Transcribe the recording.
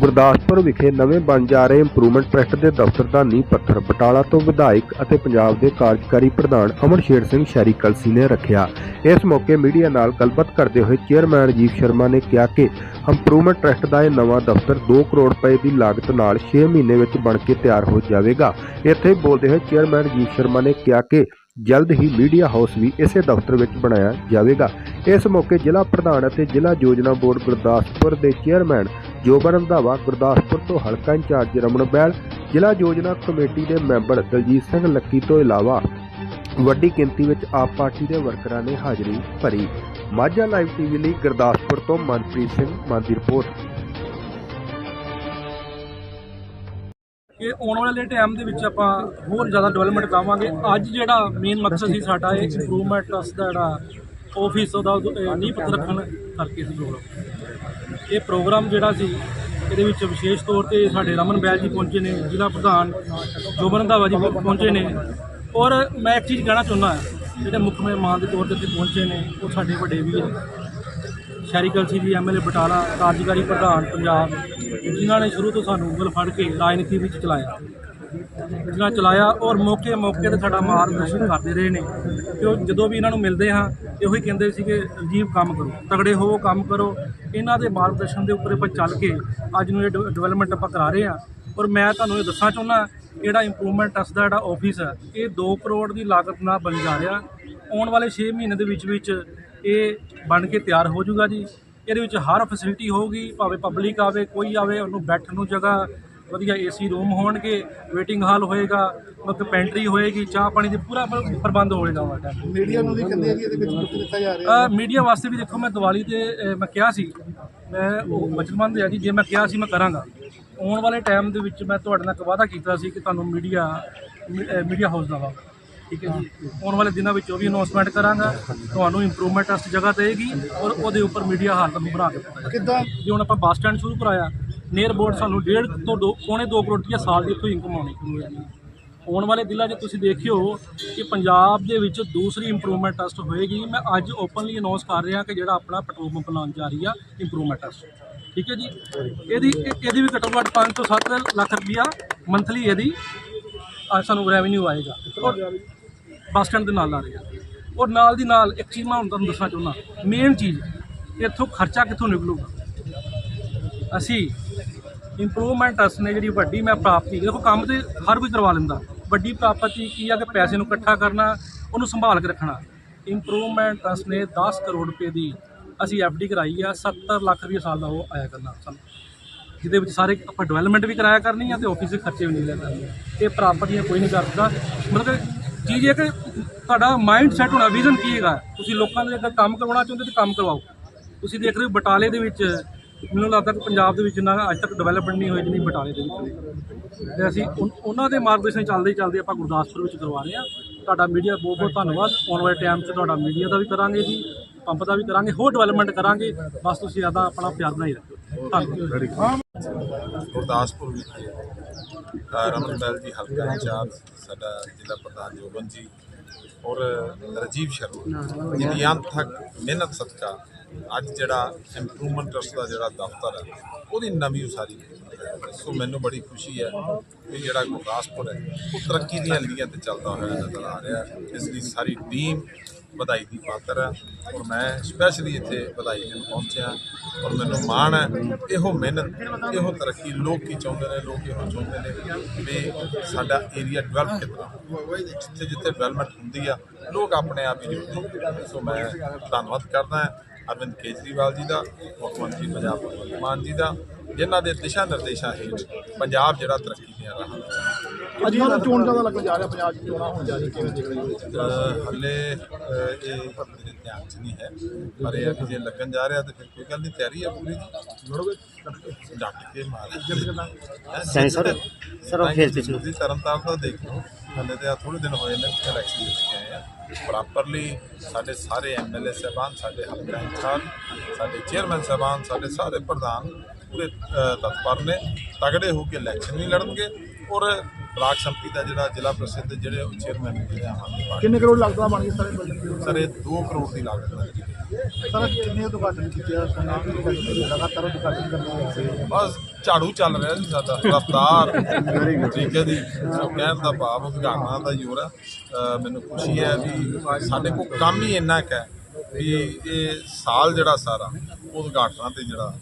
ਗੁਰਦਾਸਪੁਰ ਵਿਖੇ ਨਵੇਂ ਬਣ ਜਾ ਰਹੇ ਇੰਪਰੂਵਮੈਂਟ ਟਰਸਟ ਦੇ ਦਫ਼ਤਰ ਦਾ ਨੀਂਹ ਪੱਥਰ ਬਟਾਲਾ ਤੋਂ ਵਿਧਾਇਕ ਅਤੇ ਪੰਜਾਬ ਦੇ ਕਾਰਜਕਾਰੀ ਪ੍ਰਧਾਨ ਅਮਰਸ਼ੇਰ ਸਿੰਘ ਸ਼ੈਰੀ ਕਲਸੀ ਨੇ ਰੱਖਿਆ। ਇਸ ਮੌਕੇ ਮੀਡੀਆ ਨਾਲ ਗੱਲਬਾਤ ਕਰਦੇ ਹੋਏ ਚੇਅਰਮੈਨ ਰਾਜੀਵ ਸ਼ਰਮਾ ਨੇ ਕਿਹਾ ਕਿ ਇੰਪਰੂਵਮੈਂਟ ਟਰਸਟ ਦਾ ਇਹ ਨਵਾਂ ਦਫ਼ਤਰ 2 ਕਰੋੜ ਰੁਪਏ ਦੀ ਲਾਗਤ ਨਾਲ 6 ਮਹੀਨੇ ਵਿੱਚ ਬਣ ਕੇ ਤਿਆਰ ਹੋ ਜਾਵੇਗਾ। ਇੱਥੇ ਬੋਲਦੇ ਹੋਏ ਚੇਅਰਮੈਨ ਰਾਜੀਵ ਸ਼ਰਮਾ ਨੇ ਕਿਹਾ ਕਿ ਜਲਦ ਹੀ ਮੀਡੀਆ ਹਾਊਸ ਵੀ ਇਸੇ ਦਫ਼ਤਰ ਵਿੱਚ ਬਣਾਇਆ ਜਾਵੇਗਾ। ਇਸ ਮੌਕੇ ਜ਼ਿਲ੍ਹਾ ਪ੍ਰਧਾਨ ਅਤੇ ਜ਼ਿਲ੍ਹਾ ਯੋਜਨਾ ਬੋਰਡ ਗੁਰਦਾਸਪੁਰ ਦੇ ਚੇਅਰਮੈਨ ਜੋਬਨ ਰੰਧਾਵਾ, ਗੁਰਦਾਸਪੁਰ ਤੋਂ ਹਲਕਾ ਇੰਚਾਰਜ ਰਮਨ ਬੈਲ, ਜ਼ਿਲ੍ਹਾ ਯੋਜਨਾ ਕਮੇਟੀ ਦੇ ਮੈਂਬਰ ਦਲਜੀਤ ਸਿੰਘ ਲੱਕੀ ਤੋਂ ਇਲਾਵਾ ਵੱਡੀ ਗਿਣਤੀ ਵਿੱਚ ਆਪ ਪਾਰਟੀ ਦੇ ਵਰਕਰਾਂ ਨੇ ਹਾਜ਼ਰੀ ਭਰੀ। ਮਾਝਾ ਲਾਈਵ ਟੀਵੀ ਲਈ ਗੁਰਦਾਸਪੁਰ ਤੋਂ ਮਨਪ੍ਰੀਤ ਸਿੰਘ ਮਾਨ ਦੀ ਰਿਪੋਰਟ। ਕਿ ਆਉਣ ਵਾਲੇ ਟਾਈਮ ਦੇ ਵਿੱਚ ਆਪਾਂ ਹੋਰ ਜ਼ਿਆਦਾ ਡਿਵੈਲਪਮੈਂਟ ਕਰਾਵਾਂਗੇ ਅੱਜ ਜਿਹੜਾ ਮੇਨ ਮਕਸਦ ਸੀ ਸਾਡਾ, ਇਹ ਇੰਪਰੂਵਮੈਂਟ ਟਰਸਟ ਦਾ ਜਿਹੜਾ ਆਫਿਸ ਉਹਦਾ ਨੀਂਹ ਪੱਥਰ ਰੱਖਣ ਕਰਕੇ ਸੀ ਪ੍ਰੋਗਰਾਮ ਇਹ ਪ੍ਰੋਗਰਾਮ ਜਿਹੜਾ ਸੀ, ਇਹਦੇ ਵਿੱਚ ਵਿਸ਼ੇਸ਼ ਤੌਰ ਤੇ ਸਾਡੇ ਰਮਨ ਬੈਲ ਜੀ ਪਹੁੰਚੇ ਨੇ, ਜ਼ਿਲ੍ਹਾ ਪ੍ਰਧਾਨ ਜੋਬਨ ਰੰਧਾਵਾ ਜੀ ਪਹੁੰਚੇ ਨੇ। ਔਰ ਮੈਂ ਇੱਕ ਚੀਜ਼ ਕਹਿਣਾ ਚਾਹੁੰਦਾ, ਜਿਹੜੇ ਮੁੱਖ ਮਹਿਮਾਨ ਦੇ ਤੌਰ ਤੇ ਪਹੁੰਚੇ ਨੇ, ਉਹ ਸਾਡੇ ਵੱਡੇ ਵੀਰ ਸ਼ਹਿਰੀ ਕਲਸੀ ਜੀ ਐਮਐਲਏ ਬਟਾਲਾ, ਕਾਰਜਕਾਰੀ ਪ੍ਰਧਾਨ ਪੰਜਾਬ, ਜਿਨ੍ਹਾਂ ਨੇ ਸ਼ੁਰੂ ਤੋਂ ਸਾਨੂੰ ਉਂਗਲ ਫੜ ਕੇ ਰਾਜਨੀਤੀ ਵਿੱਚ ਚਲਾਇਆ। ਜਿਨ੍ਹਾਂ ਚਲਾਇਆ ਔਰ ਮੌਕੇ ਮੌਕੇ ਤੇ ਸਾਡਾ ਮਾਰਗਦਰਸ਼ਨ ਕਰਦੇ ਰਹੇ ਨੇ। ਕਿ ਉਹ ਜਦੋਂ ਵੀ ਇਹਨਾਂ ਨੂੰ ਮਿਲਦੇ ਹਾਂ, ਇਹੋ ਹੀ ਕਹਿੰਦੇ ਸੀ ਕਿ ਰਾਜੀਵ ਕੰਮ ਕਰੋ। ਤਗੜੇ ਹੋਵੋ, ਕੰਮ ਕਰੋ। ਇਹਨਾਂ ਦੇ ਮਾਰਗਦਰਸ਼ਨ ਦੇ ਉੱਪਰ ਆਪਾਂ ਚੱਲ ਕੇ ਅੱਜ ਨੂੰ ਇਹ ਡਿਵੈਲਪਮੈਂਟ ਆਪਾਂ ਕਰਾ ਰਹੇ ਹਾਂ। ਔਰ ਮੈਂ ਤੁਹਾਨੂੰ ਇਹ ਦੱਸਣਾ ਚਾਹੁੰਦਾ ਜਿਹੜਾ ਇੰਪਰੂਵਮੈਂਟ ਟਰਸਟ ਦਾ ਜਿਹੜਾ ਆਫਿਸ ਹੈ, ਇਹ 2 ਕਰੋੜ ਦੀ ਲਾਗਤ ਨਾਲ ਬਣ ਜਾ ਰਿਹਾ। ਆਉਣ ਵਾਲੇ 6 ਮਹੀਨੇ ਦੇ ਵਿੱਚ ਵਿੱਚ ਇਹ ਬਣ ਕੇ ਤਿਆਰ ਹੋ ਜਾਊਗਾ ਜੀ। ਇਹਦੇ ਵਿੱਚ ਹਰ ਫੈਸਿਲਿਟੀ ਹੋਊਗੀ ਭਾਵੇਂ ਪਬਲਿਕ ਆਵੇ ਕੋਈ ਆਵੇ ਉਹਨੂੰ ਬੈਠਣ ਨੂੰ ਜਗ੍ਹਾ ਵਧੀਆ ਏਸੀ ਰੂਮ ਹੋਣਗੇ ਵੇਟਿੰਗ ਹਾਲ ਹੋਏਗਾ ਮਤਲਬ ਪੈਂਟਰੀ ਹੋਏਗੀ ਚਾਹ ਪਾਣੀ ਦੀ ਪੂਰਾ ਪ੍ਰਬੰਧ ਹੋਏਗਾ ਵਾਟਾ ਮੀਡੀਆ ਨੂੰ ਵੀ ਕਹਿੰਦੇ ਆ ਕਿ ਇਹਦੇ ਵਿੱਚ ਮੁੱਖ ਦਿੱਤਾ ਜਾ ਰਿਹਾ। ਮੀਡੀਆ ਵਾਸਤੇ ਵੀ ਦੇਖੋ ਮੈਂ ਦੀਵਾਲੀ ਤੇ ਮੈਂ ਕਿਹਾ ਸੀ ਮੈਂ ਉਹ ਵਚਨਬੰਦ ਹੈ ਜੀ ਜੇ ਮੈਂ ਕਿਹਾ ਸੀ ਮੈਂ ਕਰਾਂਗਾ। ਆਉਣ ਵਾਲੇ ਟਾਈਮ ਦੇ ਵਿੱਚ ਮੈਂ ਤੁਹਾਡੇ ਨਾਲ ਇੱਕ ਵਾਅਦਾ ਕੀਤਾ ਸੀ ਕਿ ਤੁਹਾਨੂੰ ਮੀਡੀਆ ਮੀਡੀਆ ਹਾਊਸ ਦਵਾਂਗਾ ਠੀਕ ਹੈ ਜੀ। ਆਉਣ ਵਾਲੇ ਦਿਨਾਂ ਵਿੱਚ ਉਹ ਵੀ ਅਨਾਉਂਸਮੈਂਟ ਕਰਾਂਗਾ। ਤੁਹਾਨੂੰ ਇੰਪਰੂਵਮੈਂਟ ਟੈਸਟ ਜਗ੍ਹਾ ਦੇਗੀ ਔਰ ਉਹਦੇ ਉੱਪਰ ਮੀਡੀਆ ਹਾਲ ਤੁਹਾਨੂੰ ਬਣਾ ਕੇ ਦਿੱਤਾ ਜਾਏਗਾ ਕਿੱਦਾਂ? ਜੇ ਹੁਣ ਆਪਾਂ ਬੱਸ ਸਟੈਂਡ ਸ਼ੁਰੂ ਕਰਾਇਆ ਨੀਅਰ ਬੋਰਡ ਸਾਨੂੰ ਡੇਢ ਤੋਂ ਦੋ ਪੌਣੇ 2 ਕਰੋੜ ਰੁਪਈਆ ਸਾਲ ਦੀ ਉੱਥੋਂ ਇਨਕਮ ਆਉਣੀ ਸ਼ੁਰੂ ਹੋ ਜਾਣੀ ਆਉਣ ਵਾਲੇ ਦਿਨਾਂ 'ਚ ਤੁਸੀਂ ਦੇਖਿਓ ਕਿ ਪੰਜਾਬ ਦੇ ਵਿੱਚ ਦੂਸਰੀ ਇੰਪਰੂਵਮੈਂਟ ਟੈਸਟ ਹੋਏਗੀ। ਮੈਂ ਅੱਜ ਓਪਨਲੀ ਅਨਾਉਂਸ ਕਰ ਰਿਹਾ ਕਿ ਜਿਹੜਾ ਆਪਣਾ ਪੈਟਰੋਲ ਪੰਪ ਲਾਉਣ ਜਾ ਰਹੀ ਆ ਇੰਪਰੂਵਮੈਂਟ ਟੈਸਟ ਠੀਕ ਹੈ ਜੀ? ਇਹਦੀ ਇਹ- ਇਹਦੀ ਵੀ ਘੱਟੋ ਘੱਟ 5 ਤੋਂ 7 ਲੱਖ ਰੁਪਈਆ ਮੰਥਲੀ ਇਹਦੀ ਸਾਨੂੰ ਰੈਵਨਿਊ ਆਏਗਾ। ਬੱਸ ਸਟੈਂਡ ਦੇ ਨਾਲ ਆ ਰਿਹਾ ਔਰ ਨਾਲ ਦੀ ਨਾਲ ਇੱਕ ਚੀਜ਼ ਮੈਂ ਹੁਣ ਤੁਹਾਨੂੰ ਦੱਸਣਾ ਚਾਹੁੰਦਾ ਮੇਨ ਚੀਜ਼ ਇੱਥੋਂ ਖਰਚਾ ਕਿੱਥੋਂ ਨਿਕਲੂਗਾ? ਅਸੀਂ ਇੰਪਰੂਵਮੈਂਟ ਅਸ ਨੇ ਜਿਹੜੀ ਵੱਡੀ ਮੈਂ ਪ੍ਰਾਪਤੀ, ਦੇਖੋ ਕੰਮ ਤੇ ਹਰ ਕੋਈ ਕਰਵਾ ਲੈਂਦਾ। ਵੱਡੀ ਪ੍ਰਾਪਤੀ ਕੀ ਆ ਕਿ ਪੈਸੇ ਨੂੰ ਇਕੱਠਾ ਕਰਨਾ, ਉਹਨੂੰ ਸੰਭਾਲ ਕੇ ਰੱਖਣਾ। ਇੰਪਰੂਵਮੈਂਟ ਅਸ ਨੇ 10 ਕਰੋੜ ਰੁਪਏ ਦੀ ਅਸੀਂ ਐਫਡੀ ਕਰਾਈ ਆ 70 ਲੱਖ ਰੁਪਏ ਸਾਲ ਦਾ ਉਹ ਆਇਆ ਕਰਨਾ ਸਾਨੂੰ। ਜਿਹਦੇ ਵਿੱਚ ਸਾਰੇ ਆਪਾਂ ਡਿਵੈਲਪਮੈਂਟ ਵੀ ਕਰਾਇਆ ਕਰਨੀ ਆ ਤੇ ਆਫਿਸ ਦੇ ਖਰਚੇ ਵੀ ਨਹੀਂ ਲੈ ਕਰਨੇ। ਇਹ ਪ੍ਰਾਪਤੀਆਂ ਕੋਈ ਨਹੀਂ ਕਰਦਾ ਮਤਲਬ ਕਿ ਚੀਜ਼ ਇਹ ਕਿ ਤੁਹਾਡਾ ਮਾਈਂਡ ਸੈਟ ਹੋਣਾ ਵਿਜ਼ਨ ਕੀ ਹੈਗਾ? ਤੁਸੀਂ ਲੋਕਾਂ ਦੇ ਅਗਰ ਕੰਮ ਕਰਵਾਉਣਾ ਚਾਹੁੰਦੇ ਤੇ ਕੰਮ ਕਰਵਾਓ। ਤੁਸੀਂ ਦੇਖ ਰਹੇ ਹੋ ਬਟਾਲੇ ਦੇ ਵਿੱਚ, ਮੈਨੂੰ ਲੱਗਦਾ ਕਿ ਪੰਜਾਬ ਦੇ ਵਿੱਚ ਨਾ ਅੱਜ ਤੱਕ ਡਿਵੈਲਪਮੈਂਟ ਨਹੀਂ ਹੋਈ ਜਿੰਨੀ ਬਟਾਲੇ ਦੇ ਵਿੱਚ ਹੋਈ। ਤੇ ਅਸੀਂ ਉਨ- ਉਹਨਾਂ ਦੇ ਮਾਰਗਦਰਸ਼ਨ ਚੱਲਦੇ ਹੀ ਚੱਲਦੇ ਆਪਾਂ ਗੁਰਦਾਸਪੁਰ ਵਿੱਚ ਕਰਵਾ ਰਹੇ ਹਾਂ। ਤੁਹਾਡਾ ਮੀਡੀਆ ਬਹੁਤ ਬਹੁਤ ਧੰਨਵਾਦ। ਆਉਣ ਵਾਲੇ ਟਾਈਮ 'ਚ ਤੁਹਾਡਾ ਮੀਡੀਆ ਦਾ ਵੀ ਕਰਾਂਗੇ ਜੀ ਪੰਪ ਦਾ ਵੀ ਕਰਾਂਗੇ, ਹੋਰ ਡਿਵੈਲਪਮੈਂਟ ਕਰਾਂਗੇ। ਬਸ ਤੁਸੀਂ ਆਦਾ ਆਪਣਾ ਪਿਆਰ ਬਣਾਈ ਰੱਖੋ ਗੁਰਦਾਸਪੁਰ ਵਿਖੇ ਰਮਨ ਬੈਲ ਜੀ, ਹਲਕਾ ਇੰਚਾਰਜ ਸਾਡਾ ਜ਼ਿਲ੍ਹਾ ਪ੍ਰਧਾਨ ਜੋਬਨ ਜੀ ਔਰ ਰਾਜੀਵ ਸ਼ਰਮਾ। ਜਿਹਦੀ ਅੰਤ ਮਿਹਨਤ ਸਦਕਾ ਅੱਜ ਜਿਹੜਾ ਇੰਪਰੂਵਮੈਂਟ ਟਰਸਟ ਦਾ ਜਿਹੜਾ ਦਫ਼ਤਰ ਹੈ, ਉਹਦੀ ਨਵੀਂ ਉਸਾਰੀ ਸੋ ਮੈਨੂੰ ਬੜੀ ਖੁਸ਼ੀ ਹੈ ਕਿ ਜਿਹੜਾ ਗੁਰਦਾਸਪੁਰ ਹੈ, ਉਹ ਤਰੱਕੀ ਦੀਆਂ ਲੀਹਾਂ ਤੇ ਚੱਲਦਾ ਹੋਇਆ ਨਜ਼ਰ ਆ ਰਿਹਾ ਇਸ ਲਈ ਸਾਰੀ ਟੀਮ ਵਧਾਈ ਦੀ ਪਾਤਰ ਹੈ ਔਰ ਮੈਂ ਸਪੈਸ਼ਲੀ ਇੱਥੇ ਵਧਾਈ ਦੇਣ ਪਹੁੰਚਿਆ। ਔਰ ਮੈਨੂੰ ਮਾਣ ਹੈ ਇਹੋ ਮਿਹਨਤ, ਇਹੋ ਤਰੱਕੀ ਲੋਕ ਕੀ ਚਾਹੁੰਦੇ ਨੇ, ਲੋਕ ਇਹੋ ਚਾਹੁੰਦੇ ਨੇ ਵੀ ਸਾਡਾ ਏਰੀਆ ਡਿਵੈਲਪ ਕਿੱਦਾਂ ਜਿੱਥੇ ਜਿੱਥੇ ਡਿਵੈਲਪਮੈਂਟ ਹੁੰਦੀ ਆ, ਲੋਕ ਆਪਣੇ ਆਪ ਹੀ ਜੁੜਦੇ ਸੋ ਮੈਂ ਧੰਨਵਾਦ ਕਰਦਾ ਹਾਂ ਅਰਵਿੰਦ ਕੇਜਰੀਵਾਲ ਜੀ ਦਾ, ਮੁੱਖ ਮੰਤਰੀ ਪੰਜਾਬ ਭਗਵੰਤ ਮਾਨ ਜੀ ਦਾ, ਜਿਨ੍ਹਾਂ ਦੇ ਦਿਸ਼ਾ ਨਿਰਦੇਸ਼ਾਂ ਹੇਠ ਪੰਜਾਬ ਜਿਹੜਾ ਤਰੱਕੀ ਦੀਆਂ ਰਾਹਾਂ ਅੱਜ ਇਹਨਾਂ ਨੂੰ ਚੋਣ ਜ਼ਿਆਦਾ ਲੱਗਣ ਜਾ ਰਿਹਾ ਪੰਜਾਬ 'ਚ ਚੋਣਾਂ ਹੋਣ ਜਾ ਰਹੀਆਂ ਕਿਵੇਂ ਦੇਖ ਰਹੇ ਹੋ? ਅਹ ਹਲੇ ਅਹ ਇਹ ਮੇਰੇ ਧਿਆਨ 'ਚ ਨਹੀਂ ਹੈ ਪਰ ਇਹ ਹੈ ਕਿ ਜੇ ਲੱਗਣ ਜਾ ਰਿਹਾ ਤਾਂ ਫਿਰ ਕੋਈ ਗੱਲ ਨਹੀਂ ਤਿਆਰੀ ਹੈ ਪੂਰੀ। ਜੁੜੋਗੇ ਡੱਟ ਕੇ ਮਾਰ। ਸੈਣੀ ਸਰ। ਸਰ ਉਹ ਫੇਰ ਪਿਛਲੇ ਤੁਸੀਂ ਤਰਨਤਾਰਨ ਤੋਂ ਦੇਖੋ ਹਲੇ ਤੇ ਥੋੜੇ ਦਿਨ ਹੋਏ ਨੇ ਇਲੈਕਸ਼ਨ ਜਿੱਤ ਕੇ ਆਏ ਆ। ਪ੍ਰੋਪਰਲੀ ਸਾਡੇ ਸਾਰੇ ਐਮਐਲਏ ਸਾਹਿਬਾਨ ਸਾਡੇ ਹਲਕਾ ਇੰਚਾਰਜ ਸਾਡੇ ਚੇਅਰਮੈਨ ਸਾਹਿਬਾਨ ਸਾਡੇ ਸਾਰੇ ਪ੍ਰਧਾਨ ਪੂਰੇ ਅਹ, ਤਤਪਰ ਨੇ ਤਗੜੇ ਹੋ ਕੇ ਇਲੈਕਸ਼ਨ ਵੀ ਲੜਨਗੇ ਔਰ ਬਲਾਕ ਸੰਮਤੀ ਦਾ ਜਿਹੜਾ ਜ਼ਿਲ੍ਹਾ ਪ੍ਰਸਿੱਧ ਜਿਹੜੇ ਚੇਅਰਮੈਨ ਜਿਹੜੇ ਆਮ ਆਦਮੀ ਪਾਰਟੀ ਕਿੰਨੇ ਕਰੋੜ ਲੱਗਦਾ ਬਣ ਗਈ ਸਾਰੇ ਬਿਲਡਿੰਗ ਸਰ ਇਹ 2 ਕਰੋੜ ਦੀ ਲਾਗਤ ਲੱਗੀ ਸਰ ਕਿੰਨੇ ਉਦਘਾਟਨ ਕੀਤੇ ਆ? ਲਗਾਤਾਰ ਉਦਘਾਟਨ ਕਰਦੇ ਆ। ਬਸ ਝਾੜੂ ਚੱਲ ਰਿਹਾ ਸੀ ਸਾਡਾ। ਰਫਤਾਰ। ਠੀਕ ਹੈ ਜੀ। ਕਹਿਣ ਦਾ ਭਾਵ ਉਦਘਾਟਨਾਂ ਦਾ ਜੋਰ ਹੈ। ਮੈਨੂੰ ਖੁਸ਼ੀ ਹੈ ਵੀ ਸਾਡੇ ਕੋਲ ਕੰਮ ਹੀ ਇੰਨਾ ਕੁ ਹੈ ਵੀ ਇਹ ਸਾਲ ਜਿਹੜਾ ਸਾਰਾ ਉਦਘਾਟਨਾਂ ਤੇ ਜਿਹੜਾ